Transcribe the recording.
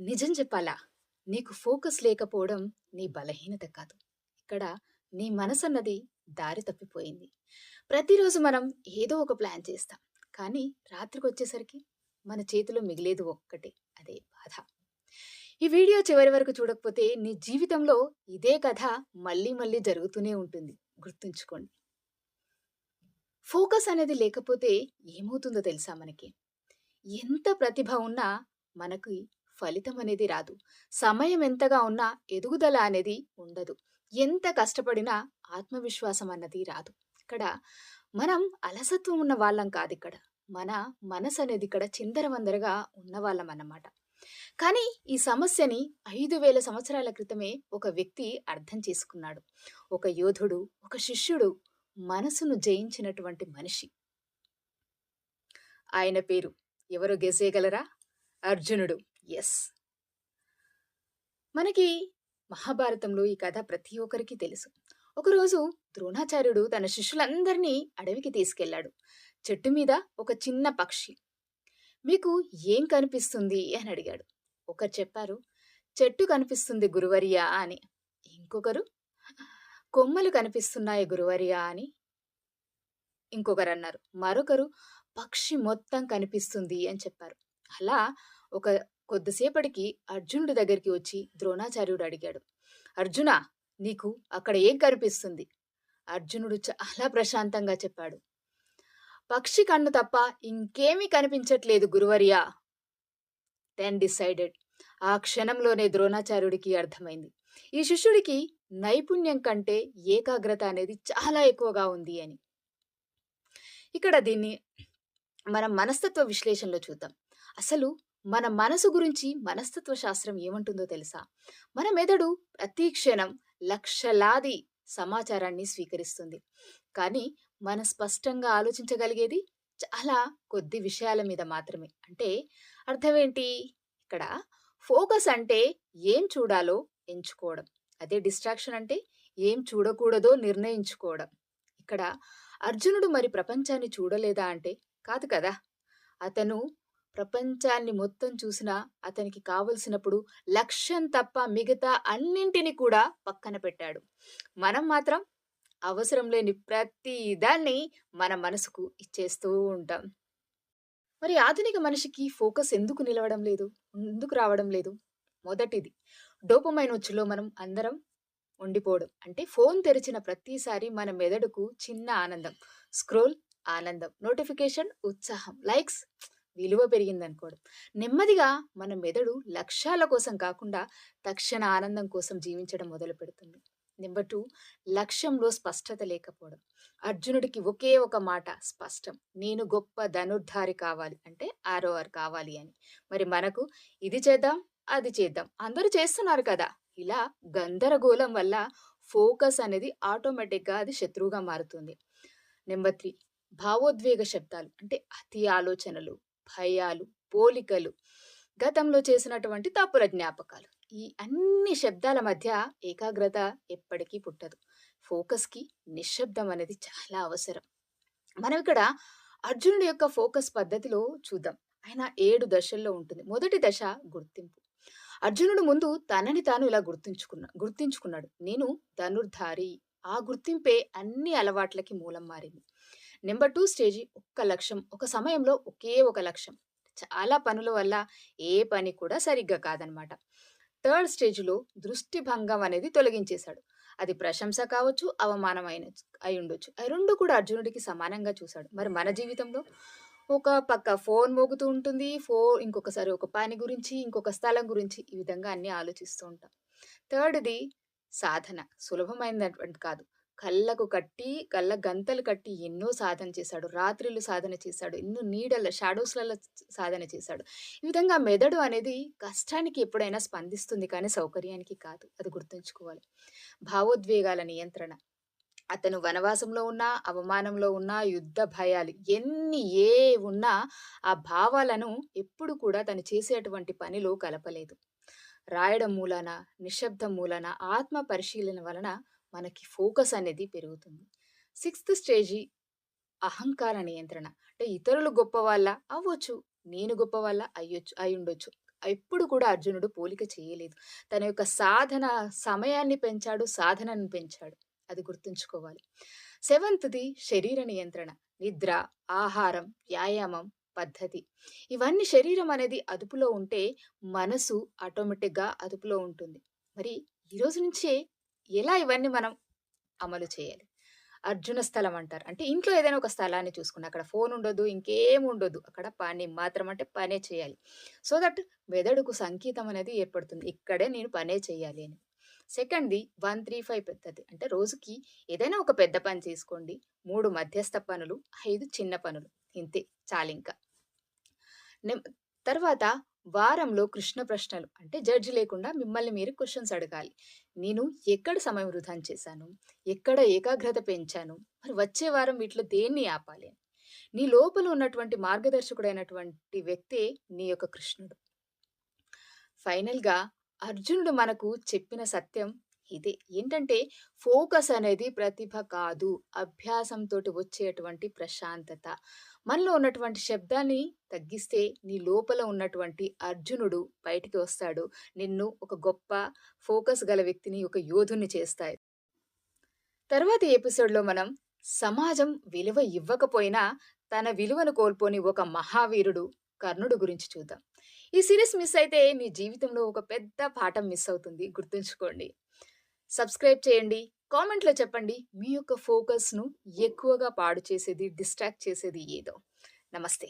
నిజం చెప్పాలా? నీకు ఫోకస్ లేకపోవడం నీ బలహీనత కాదు. ఇక్కడ నీ మనసన్నది దారి తప్పిపోయింది. ప్రతిరోజు మనం ఏదో ఒక ప్లాన్ చేస్తాం. కానీ రాత్రికి వచ్చేసరికి మన చేతిలో మిగిలేదు ఒక్కటే. అదే బాధ. ఈ వీడియో చివరి వరకు చూడకపోతే నీ జీవితంలో ఇదే కథ మళ్ళీ మళ్ళీ జరుగుతూనే ఉంటుంది. గుర్తుంచుకోండి. ఫోకస్ అనేది లేకపోతే ఏమవుతుందో తెలుసా మనకి? ఎంత ప్రతిభ ఉన్నా మనకి ఫలితం అనేది రాదు. సమయం ఎంతగా ఉన్నా ఎదుగుదల అనేది ఉండదు. ఎంత కష్టపడినా ఆత్మవిశ్వాసం అన్నది రాదు. ఇక్కడ మనం అలసత్వం ఉన్న వాళ్ళం కాదు ఇక్కడ మన మనసు అనేది ఇక్కడ చిందరవందరగా ఉన్నవాళ్ళమన్నమాట. కానీ ఈ సమస్యని ఐదు వేల సంవత్సరాల క్రితమే ఒక వ్యక్తి అర్థం చేసుకున్నాడు. ఒక యోధుడు, ఒక శిష్యుడు మనసును జయించినటువంటి మనిషి. ఆయన పేరు ఎవరో గెసేయగలరా అర్జునుడు. ఎస్ మనకి మహాభారతంలో ఈ కథ ప్రతి ఒక్కరికి తెలుసు. ఒకరోజు ద్రోణాచార్యుడు తన శిష్యులందరినీ అడవికి తీసుకెళ్ళాడు. చెట్టు మీద ఒక చిన్న పక్షి. మీకు ఏం కనిపిస్తుంది అని అడిగాడు. ఒకరు చెప్పారు, చెట్టు కనిపిస్తుంది గురువర్యా అని. ఇంకొకరు కొమ్మలు కనిపిస్తున్నాయి గురువర్యా అని. ఇంకొకరు అన్నారు మరొకరు పక్షి మొత్తం కనిపిస్తుంది అని చెప్పారు. అలా ఒక కొద్దిసేపటికి అర్జునుడి దగ్గరికి వచ్చి ద్రోణాచార్యుడు అడిగాడు. అర్జున నీకు అక్కడ ఏం కనిపిస్తుంది? అర్జునుడు చాలా ప్రశాంతంగా చెప్పాడు. పక్షి కన్ను తప్ప ఇంకేమీ కనిపించట్లేదు గురువర్యా. Then decided. ఆ క్షణంలోనే ద్రోణాచార్యుడికి అర్థమైంది. ఈ శిష్యుడికి నైపుణ్యం కంటే ఏకాగ్రత అనేది చాలా ఎక్కువగా ఉంది అని. ఇక్కడ దీన్ని మనం మనస్తత్వ విశ్లేషణలో చూద్దాం. అసలు మన మనసు గురించి మనస్తత్వ శాస్త్రం ఏమంటుందో తెలుసా? మన మెదడు ప్రతి క్షణం లక్షలాది సమాచారాన్ని స్వీకరిస్తుంది. కానీ మన స్పష్టంగా ఆలోచించగలిగేది చాలా కొద్ది విషయాల మీద మాత్రమే. అంటే అర్థమేంటి? ఇక్కడ ఫోకస్ అంటే ఏం చూడాలో ఎంచుకోవడం. అదే డిస్ట్రాక్షన్ అంటే ఏం చూడకూడదో నిర్ణయించుకోవడం. ఇక్కడ అర్జునుడు మరి ప్రపంచాన్ని చూడలేదా అంటే కాదు కదా! అతను ప్రపంచాన్ని మొత్తం చూసినా అతనికి కావలసినప్పుడు లక్ష్యం తప్ప మిగతా అన్నింటిని కూడా పక్కన పెట్టాడు. మనం మాత్రం అవసరం లేని ప్రతి దాన్ని మన మనసుకు ఇచ్చేస్తూ ఉంటాం. మరి ఆధునిక మనిషికి ఫోకస్ ఎందుకు నిలవడం లేదు? ఎందుకు రావడం లేదు? మొదటిది డోపమైన ఉచ్చులో మనం అందరం ఉండిపోవడం. అంటే ఫోన్ తెరిచిన ప్రతిసారి మన మెదడుకు చిన్న ఆనందం. స్క్రోల్ ఆనందం. నోటిఫికేషన్ ఉత్సాహం. లైక్స్ విలువ పెరిగిందనుకోవడం. నెమ్మదిగా మన మెదడు లక్ష్యాల కోసం కాకుండా తక్షణ ఆనందం కోసం జీవించడం మొదలుపెడుతుంది. నెంబర్ టూ లక్ష్యంలో స్పష్టత లేకపోవడం. అర్జునుడికి ఒకే ఒక మాట స్పష్టం. నేను గొప్ప ధనుర్ధారి కావాలి. అంటే ఆరోవర్ కావాలి అని. మరి మనకు ఇది చేద్దాం, అది చేద్దాం. అందరూ చేస్తున్నారు కదా! ఇలా గందరగోళం వల్ల ఫోకస్ అనేది ఆటోమేటిక్‌గా అది శత్రువుగా మారుతుంది. నెంబర్ త్రీ భావోద్వేగ శబ్దాలు. అంటే అతి ఆలోచనలు, భయాలు, పోలికలు, గతంలో చేసినటువంటి తప్పుల జ్ఞాపకాలు. ఈ అన్ని శబ్దాల మధ్య ఏకాగ్రత ఎప్పటికీ పుట్టదు. ఫోకస్‌కి నిశ్శబ్దం అనేది చాలా అవసరం. మనం ఇక్కడ అర్జునుడి యొక్క ఫోకస్ పద్ధతిలో చూద్దాం. ఆయన ఏడు దశల్లో ఉంటుంది. మొదటి దశ గుర్తింపు. అర్జునుడు ముందు తనని తాను ఇలా గుర్తుంచుకున్న గుర్తించుకున్నాడు. నేను ధనుర్ధారి. ఆ గుర్తింపే అన్ని అలవాట్లకి మూలం మారింది. నెంబర్ టూ స్టేజి ఒక్క లక్ష్యం. ఒక సమయంలో ఒకే ఒక లక్ష్యం. చాలా పనుల వల్ల ఏ పని కూడా సరిగ్గా కాదనమాట. థర్డ్ స్టేజ్‌లో దృష్టి భంగం అనేది తొలగించేశాడు. అది ప్రశంస కావచ్చు, అవమానం అయి ఉండొచ్చు ఆ రెండు కూడా అర్జునుడికి సమానంగా చూసాడు. మరి మన జీవితంలో ఒక పక్క ఫోన్ మోగుతూ ఉంటుంది. ఫో ఇంకొకసారి ఒక పని గురించి, ఇంకొక స్థలం గురించి ఈ విధంగా అన్నీ ఆలోచిస్తూ ఉంటాం. థర్డ్‌ది సాధన. సులభమైనటువంటి కాదు. కళ్ళకు కట్టి, కళ్ళ గంతలు కట్టి ఎన్నో సాధన చేశాడు. రాత్రిళ్ళు సాధన చేశాడు. ఎన్నో నీడల షాడోస్‌లలో సాధన చేశాడు. ఈ విధంగా మెదడు అనేది కష్టానికి ఎప్పుడైనా స్పందిస్తుంది కానీ సౌకర్యానికి కాదు. అది గుర్తుంచుకోవాలి. భావోద్వేగాల నియంత్రణ. అతను వనవాసంలో ఉన్నా, అవమానంలో ఉన్నా, యుద్ధ భయాలు ఎన్ని ఏ ఉన్నా ఆ భావాలను ఎప్పుడు కూడా తను చేసేటువంటి పనిలో కలపలేదు. రాయడం మూలాన, నిశ్శబ్దం మూలాన, ఆత్మ పరిశీలన వలన మనకి ఫోకస్ అనేది పెరుగుతుంది. సిక్స్త్ స్టేజి అహంకార నియంత్రణ. అంటే ఇతరులు గొప్పవాళ్ళా? అవ్వచ్చు. నేను గొప్పవాళ్ళా? అయ్యొచ్చు అయి ఉండొచ్చు ఎప్పుడు కూడా అర్జునుడు పోలిక చేయలేదు. తన యొక్క సాధన సమయాన్ని పెంచాడు, సాధనను పెంచాడు. అది గుర్తుంచుకోవాలి. సెవెంత్‌ది శరీర నియంత్రణ. నిద్ర, ఆహారం, వ్యాయామం, పద్ధతి. ఇవన్నీ శరీరం అనేది అదుపులో ఉంటే మనసు ఆటోమేటిక్‌గా అదుపులో ఉంటుంది. మరి ఈరోజు నుంచే ఎలా ఇవన్నీ మనం అమలు చేయాలి? అర్జున స్థలం అంటారు. అంటే ఇంట్లో ఏదైనా ఒక స్థలాన్ని చూసుకుని అక్కడ ఫోన్ ఉండదు ఇంకేం ఉండదు అక్కడ పని మాత్రం అంటే పనే చేయాలి. సో దట్ మెదడుకు సంకేతం అనేది ఏర్పడుతుంది. ఇక్కడే నేను పనే చేయాలి అని. సెకండ్‌ది 135 పద్ధతి. అంటే రోజుకి ఏదైనా ఒక పెద్ద పని చేసుకోండి. మూడు మధ్యస్థ పనులు, ఐదు చిన్న పనులు. ఇంతే చాలు ఇంకా తర్వాత వారంలో కృష్ణ ప్రశ్నలు. అంటే జడ్జ్ లేకుండా మిమ్మల్ని మీరు క్వశ్చన్స్ అడగాలి. నేను ఎక్కడ సమయం వృధా చేశాను? ఎక్కడ ఏకాగ్రత పెంచాను? మరి వచ్చే వారం వీటిలో దేన్ని ఆపాలి? అని. నీ లోపల ఉన్నటువంటి మార్గదర్శకుడైనటువంటి వ్యక్తే నీ యొక్క కృష్ణుడు. ఫైనల్‌గా అర్జునుడు మనకు చెప్పిన సత్యం ఇదే. ఏంటంటే ఫోకస్ అనేది ప్రతిభ కాదు. అభ్యాసంతోటి వచ్చేటువంటి ప్రశాంతత. మనలో ఉన్నటువంటి శబ్దాన్ని తగ్గిస్తే నీ లోపల ఉన్నటువంటి అర్జునుడు బయటికి వస్తాడు. నిన్ను ఒక గొప్ప ఫోకస్ గల వ్యక్తిని, ఒక యోధుని చేస్తాయి. తర్వాతి ఎపిసోడ్‌లో మనం సమాజం విలువ ఇవ్వకపోయినా తన విలువను కోల్పోని ఒక మహావీరుడు కర్ణుడు గురించి చూద్దాం. ఈ సిరీస్ మిస్ అయితే మీ జీవితంలో ఒక పెద్ద పాఠం మిస్ అవుతుంది. గుర్తుంచుకోండి. సబ్స్క్రైబ్ చేయండి. కామెంట్‌లో చెప్పండి. మీ యొక్క ఫోకస్‌ను ఎక్కువగా పాడు చేసేది, డిస్ట్రాక్ట్ చేసేది ఏదో. నమస్తే.